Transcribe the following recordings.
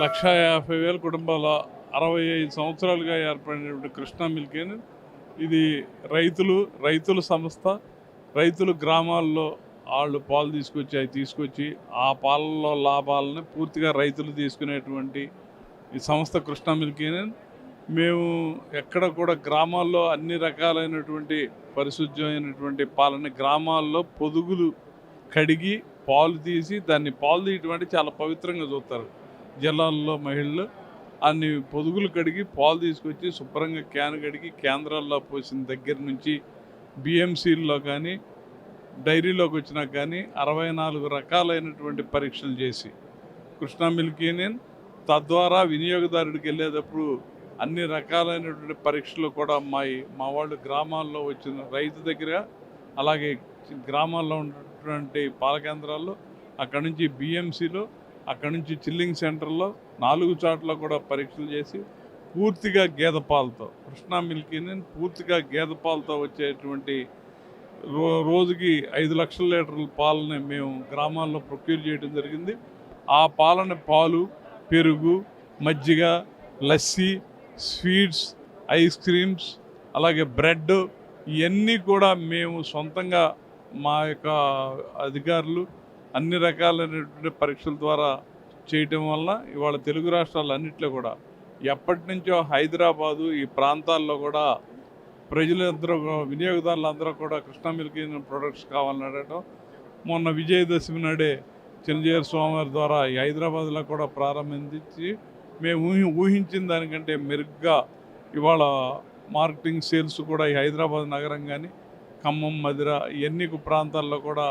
లక్ష యాభై వేల కుటుంబాల అరవై ఐదు సంవత్సరాలుగా ఏర్పడినటువంటి కృష్ణా మిల్కేన్ ఇది రైతులు రైతుల సంస్థ రైతులు గ్రామాల్లో వాళ్ళు పాలు తీసుకొచ్చి అవి తీసుకొచ్చి ఆ పాలలో లాభాలను పూర్తిగా రైతులు తీసుకునేటువంటి ఈ సంస్థ కృష్ణా మిల్కేన్ మేము ఎక్కడ కూడా గ్రామాల్లో అన్ని రకాలైనటువంటి పరిశుద్ధమైనటువంటి పాలన గ్రామాల్లో పొదుగులు కడిగి పాలు తీసి దాన్ని పాలు తీయటం చాలా పవిత్రంగా చూస్తారు. జిల్లాల్లో మహిళలు అన్ని పొదుగులు కడిగి పాలు తీసుకొచ్చి శుభ్రంగా క్యాన్ కడిగి కేంద్రాల్లో పోసిన దగ్గర నుంచి బిఎంసీల్లో కానీ డైరీలోకి వచ్చినా కానీ అరవై నాలుగు రకాలైనటువంటి పరీక్షలు చేసి కృష్ణా మిల్క్ యూనియన్ తద్వారా వినియోగదారుడికి వెళ్ళేటప్పుడు అన్ని రకాలైనటువంటి పరీక్షలు కూడా మా మా వాళ్ళు గ్రామాల్లో వచ్చిన రైతు దగ్గర అలాగే గ్రామాల్లో ఉన్నటువంటి పాల కేంద్రాల్లో అక్కడి నుంచి బిఎంసీలో అక్కడి నుంచి చిల్లింగ్ సెంటర్లో నాలుగు చోట్ల కూడా పరీక్షలు చేసి పూర్తిగా గేదె పాలతో కృష్ణా మిల్కీని పూర్తిగా గేదె పాలతో వచ్చేటువంటి రో రోజుకి ఐదు లక్షల లీటర్ల పాలని మేము గ్రామాల్లో ప్రొక్యూర్ చేయడం జరిగింది. ఆ పాలన పాలు పెరుగు మజ్జిగ లస్సీ స్వీట్స్ ఐస్ క్రీమ్స్ అలాగే బ్రెడ్ ఇవన్నీ కూడా మేము సొంతంగా మా యొక్క అధికారులు అన్ని రకాలైనటువంటి పరీక్షల ద్వారా చేయటం వల్ల ఇవాళ తెలుగు రాష్ట్రాలన్నింటిలో కూడా ఎప్పటి నుంచో హైదరాబాదు ఈ ప్రాంతాల్లో కూడా ప్రజలందరూ వినియోగదారులందరూ కూడా కృష్ణా మిల్క్ ప్రొడక్ట్స్ కావాలని అడగటం. మొన్న విజయదశమి నాడే చిరంజీవి స్వామివారి ద్వారా ఈ హైదరాబాద్లో కూడా ప్రారంభించి మేము ఊహి ఊహించిన దానికంటే మెరుగ్గా ఇవాళ మార్కెటింగ్ సేల్స్ కూడా ఈ హైదరాబాద్ నగరం కానీ ఖమ్మం మధిర ఇవన్నీ ప్రాంతాల్లో కూడా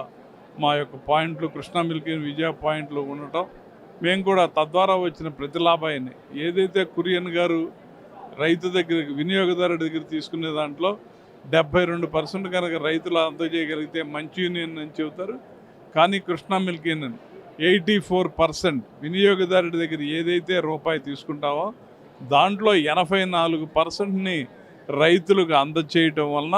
మా యొక్క పాయింట్లు కృష్ణా మిల్క్ విజయ పాయింట్లు ఉండటం మేము కూడా తద్వారా వచ్చిన ప్రతి లాభాన్ని ఏదైతే కురియన్ గారు రైతు దగ్గర వినియోగదారుడి దగ్గర తీసుకునే దాంట్లో డెబ్బై రెండు పర్సెంట్ కనుక రైతులు అందజేయగలిగితే మంచి యూనియన్ అని చెబుతారు. కానీ Krishna milk union eighty four percent వినియోగదారుడి దగ్గర ఏదైతే రూపాయి తీసుకుంటావో దాంట్లో ఎనభై నాలుగు పర్సెంట్ని రైతులకు అందచేయటం వలన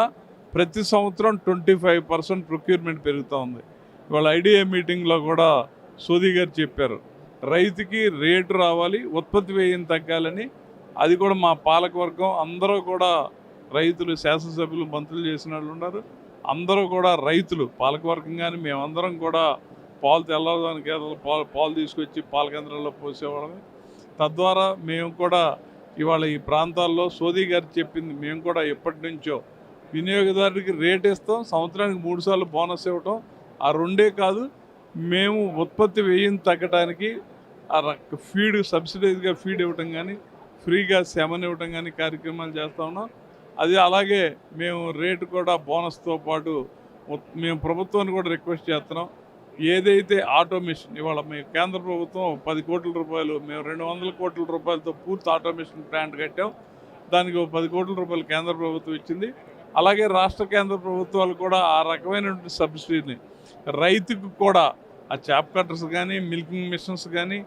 ప్రతి సంవత్సరం ట్వంటీ ఫైవ్ పర్సెంట్ ప్రొక్యూర్మెంట్ పెరుగుతూ ఉంది ఇవాళ ఐడిఏ మీటింగ్లో కూడా సోదీ గారు చెప్పారు రైతుకి రేటు రావాలి ఉత్పత్తి వ్యయం తగ్గాలని. అది కూడా మా పాలకవర్గం అందరూ కూడా రైతులు శాసనసభ్యులు మంత్రులు చేసిన వాళ్ళు ఉన్నారు. అందరూ కూడా రైతులు పాలకవర్గం కానీ మేమందరం కూడా పాలు తెల్లవారుదాని గేదెలు పాలు పాలు తీసుకొచ్చి పాల కేంద్రాల్లో పోసేవాళ్ళని తద్వారా మేము కూడా ఇవాళ ఈ ప్రాంతాల్లో సోదీ గారు చెప్పింది మేము కూడా ఎప్పటి నుంచో వినియోగదారుడికి రేట్ ఇస్తాం సంవత్సరానికి మూడు సార్లు బోనస్ ఇవ్వటం ఆ రెండే కాదు మేము ఉత్పత్తి వ్యయం తగ్గడానికి ఆ ఫీడ్ సబ్సిడైజ్గా ఫీడ్ ఇవ్వటం కానీ ఫ్రీగా సెమన్ ఇవ్వటం కానీ కార్యక్రమాలు చేస్తూ ఉన్నాం. అది అలాగే మేము రేటు కూడా బోనస్తో పాటు మేము ప్రభుత్వాన్ని కూడా రిక్వెస్ట్ చేస్తున్నాం. ఏదైతే ఆటోమేషన్ ఇవాళ మేము కేంద్ర ప్రభుత్వం పది కోట్ల రూపాయలు మేము రెండు వందల కోట్ల రూపాయలతో పూర్తి ఆటోమేషన్ ప్లాంట్ కట్టాం. దానికి ఒక పది కోట్ల రూపాయలు కేంద్ర ప్రభుత్వం ఇచ్చింది. అలాగే రాష్ట్ర కేంద్ర ప్రభుత్వాలు కూడా ఆ రకమైనటువంటి సబ్సిడీని రైతుకు కూడా ఆ చాప్ కట్టర్స్ కానీ మిల్కింగ్ మిషన్స్ కానీ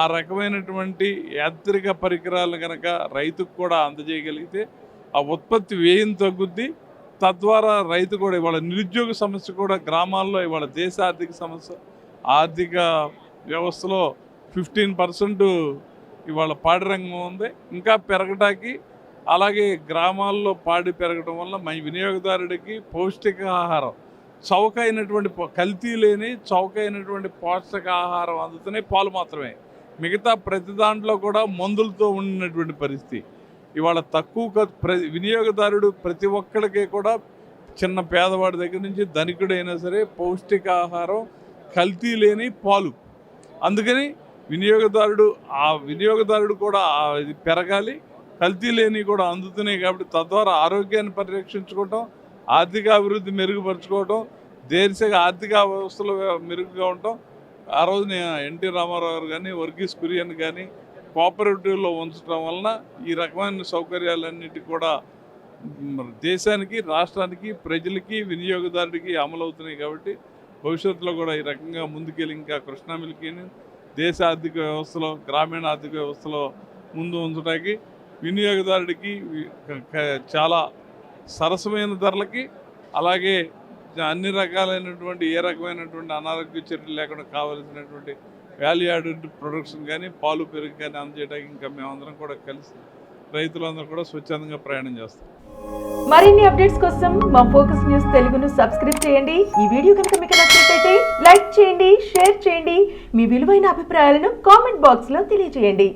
ఆ రకమైనటువంటి యాంత్రిక పరికరాలు కనుక రైతుకు కూడా అందజేయగలిగితే ఆ ఉత్పత్తి వ్యయం తగ్గుద్ది. తద్వారా రైతు కూడా ఇవాళ నిరుద్యోగ సమస్య కూడా గ్రామాల్లో ఇవాళ దేశ ఆర్థిక సమస్య ఆర్థిక వ్యవస్థలో ఫిఫ్టీన్ పర్సెంట్ ఇవాళ పాడి రంగం ఉంది. ఇంకా పెరగటానికి అలాగే గ్రామాల్లో పాడి పెరగడం వల్ల మన వినియోగదారుడికి పౌష్టికాహారం చౌకైనటువంటి కల్తీ లేని చౌకైనటువంటి పౌష్టికాహారం అందుతున్నాయి పాలు మాత్రమే. మిగతా ప్రతి దాంట్లో కూడా మందులతో ఉండినటువంటి పరిస్థితి. ఇవాళ తక్కువ వినియోగదారుడు ప్రతి ఒక్కడికి కూడా చిన్న పేదవాడి దగ్గర నుంచి ధనికుడైనా సరే పౌష్టికాహారం కల్తీ లేని పాలు. అందుకని వినియోగదారుడు ఆ వినియోగదారుడు కూడా ఇది పెరగాలి కల్తీ లేని కూడా అందుతున్నాయి కాబట్టి తద్వారా ఆరోగ్యాన్ని పరిరక్షించుకోవటం ఆర్థిక అభివృద్ధి మెరుగుపరుచుకోవటం దేశ ఆర్థిక వ్యవస్థలో మెరుగుగా ఉండటం. ఆ రోజున ఎన్టీ రామారావు గారు కానీ వర్గీస్ కురియన్ కానీ కోఆపరేటివ్లో ఉంచడం వలన ఈ రకమైన సౌకర్యాలన్నిటి కూడా దేశానికి రాష్ట్రానికి ప్రజలకి వినియోగదారుడికి అమలవుతున్నాయి కాబట్టి భవిష్యత్తులో కూడా ఈ రకంగా ముందుకెళ్ళి ఇంకా కృష్ణా మిల్కీని దేశ ఆర్థిక వ్యవస్థలో గ్రామీణ ఆర్థిక వ్యవస్థలో ముందు ఉంచడానికి వినియోగదారుడికి చాలా సరసమైన ధరలకి అలాగే అన్ని రకాలైనటువంటి ఏ రకమైనటువంటి అనారోగ్య చర్యలు లేకుండా కావలసినటువంటి వాల్యూ యాడెడ్ ప్రొడక్షన్ కానీ పాలు పెరుగు కానీ అందజేయడానికి ఇంకా మేమందరం కూడా కలిసి రైతులందరూ కూడా స్వచ్ఛందంగా ప్రయాణం చేస్తాం. మరిన్ని అప్డేట్స్ కోసం మా ఫోకస్ న్యూస్ తెలుగును సబ్స్క్రైబ్ చేయండి. ఈ వీడియో కనుక మీకు నచ్చినట్లయితే లైక్ చేయండి షేర్ చేయండి. మీ విలువైన అభిప్రాయాలను కామెంట్ బాక్స్లో తెలియజేయండి.